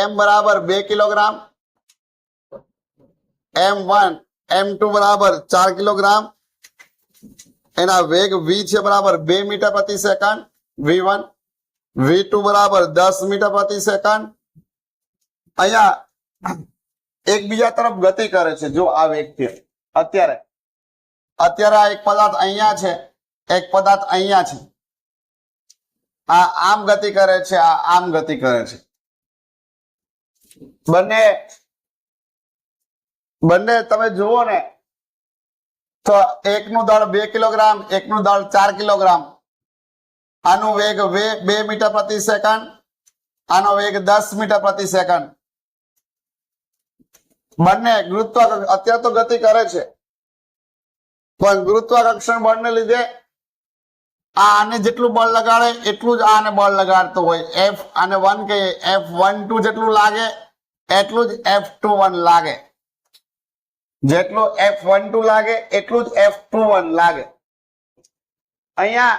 એમ બરાબર બે kilogram. M one M two બરાબર ચાર કિલોગ્રામ. એના વેગ વી છે બરાબર બે મીટર પ્રતિ second. V one V two બરાબર દસ મીટર પ્રતિ સેકન્ડ. અહીંયા એકબીજા તરફ ગતિ કરે છે, જો આ વેગથી અત્યારે અત્યારે આ એક પદાર્થ અહીંયા છે, એક પદાર્થ અહીંયા છે. આ આમ ગતિ કરે છે, આ આમ ગતિ કરે છે. બંને બંને તમે જુઓ ને, તો એકનું દળ બે કિલોગ્રામ, એકનું દળ ચાર કિલોગ્રામ. આનો વેગ બે મીટર પ્રતિ સેકન્ડ, આનો વેગ દસ મીટર પ્રતિ સેકન્ડ. બંને ગુરુત્વ અત્યારે તો ગતિ કરે છે. પણ ગુરુત્વાકર્ષણ બળને લીધે આને જેટલું બળ લગાડે, એટલું જ આને બળ લગાડતું હોય. એફ આને વન કહીએ એફ વન ટુ જેટલું લાગે એટલું જ એફ ટુ વન લાગે. જેટલું એફ વન ટુ લાગે, એટલું જ એફ ટુ વન લાગે. અહીંયા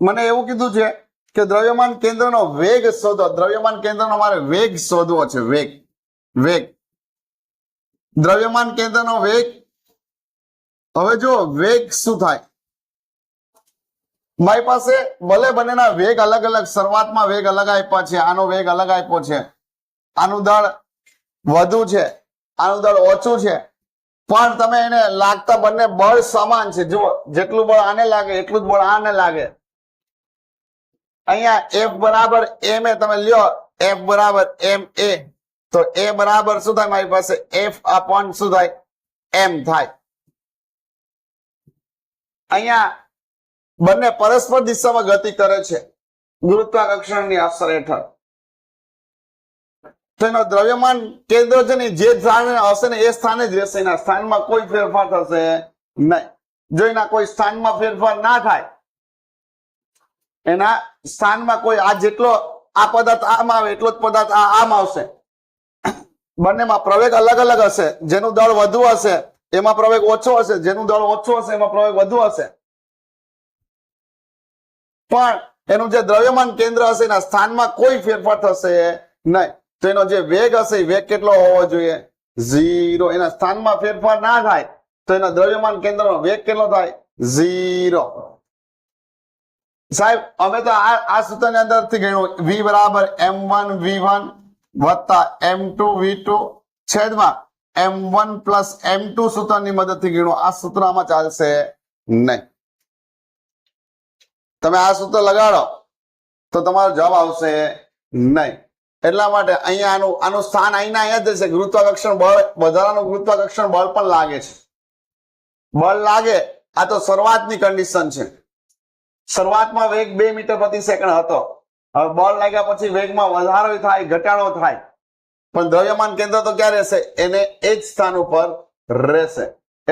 મને એવું કીધું છે કે દ્રવ્યમાન કેન્દ્રનો વેગ શોધો. દ્રવ્યમાન કેન્દ્રનો મારે વેગ શોધવો છે. વેગ. વેગ. દ્રવ્યમાન કેન્દ્રનો વેગ. હવે જો વેગ શું થાય? મારી પાસે ભલે બંનેના વેગ અલગ અલગ શરૂઆતમાં વેગ અલગ આપ્યા છે, આનો વેગ અલગ આપ્યો છે. આનું દળ વધુ છે. આનું દળ ઓછું છે. પણ તમે એને લાગતા બંને બળ સમાન છે. જુઓ, જેટલું બળ આને લાગે, એટલું જ બળ આને લાગે. અહીંયા એફ બરાબર એમ એ તમે લ્યો એફ બરાબર એમ એ તો એ બરાબર શું થાય? મારી પાસે એફ અપોન શું થાય? એમ થાય. અહીંયા બંને પરસ્પર દિશામાં ગતિ કરે છે. ગુરુત્વાકર્ષણની અસર હેઠળ. તો દ્રવ્યમાન કેન્દ્ર છે ને જે સ્થાને હશે ને એ સ્થાને જ રહેશે. એના સ્થાનમાં કોઈ ફેરફાર થશે નહીં. જો એના કોઈ સ્થાનમાં ફેરફાર ના થાય, એના સ્થાનમાં કોઈ આ જેટલો આ પદાર્થ આમ આવે, એટલો જ પદાર્થ આ આમ આવશે. બંનેમાં પ્રવેગ અલગ અલગ હશે. જેનું દળ વધુ હશે, એમાં પ્રવેગ ઓછો હશે. જેનું દળ ઓછું હશે, એમાં પ્રવેગ વધુ હશે. પણ એનું જે દ્રવ્યમાન કેન્દ્ર હશે, એના સ્થાનમાં કોઈ ફેરફાર થશે નહીં. તો એનો જે વેગ હશે એ વેગ કેટલો હોવો જોઈએ? ઝીરો. એના સ્થાનમાં ફેરફાર ના થાય તો એના દ્રવ્યમાન કેન્દ્રનો વેગ કેટલો થાય? ઝીરો. સાહેબ, અમે તો આ આ સૂત્રની અંદરથી ગણ્યું. વી બરાબર એમ વન, વી વન વત્તા એમ ટુ, વી ટુ છેદમાં M one plus M two સૂત્રની મદદથી ગણ્યું. આ સૂત્ર આમાં ચાલશે નહીં. તમે આ સૂત્ર લગાડો તો તમારો જવાબ આવશે નહીં. એટલા માટે અહીંયા આનું આનું સ્થાન અહીંના અહીંયા જશે ગુરુત્વાકર્ષણ બળ, વધારાનું ગુરુત્વાકર્ષણ બળ પણ લાગે છે. બળ લાગે, આ તો શરૂઆતની કન્ડિશન છે. શરૂઆતમાં વેગ બે મીટર પ્રતિ સેકન્ડ હતો. હવે બળ લાગ્યા પછી વેગમાં વધારો થાય, ઘટાડો થાય. પણ દ્રવ્યમાન કેન્દ્ર તો ક્યાં રહેશે? એને એ જ સ્થાન ઉપર રહેશે.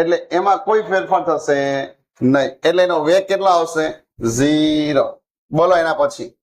એટલે એમાં કોઈ ફેરફાર થશે નહીં. એટલે એનો વેગ કેટલો આવશે? ઝીરો. બોલો એના પછી.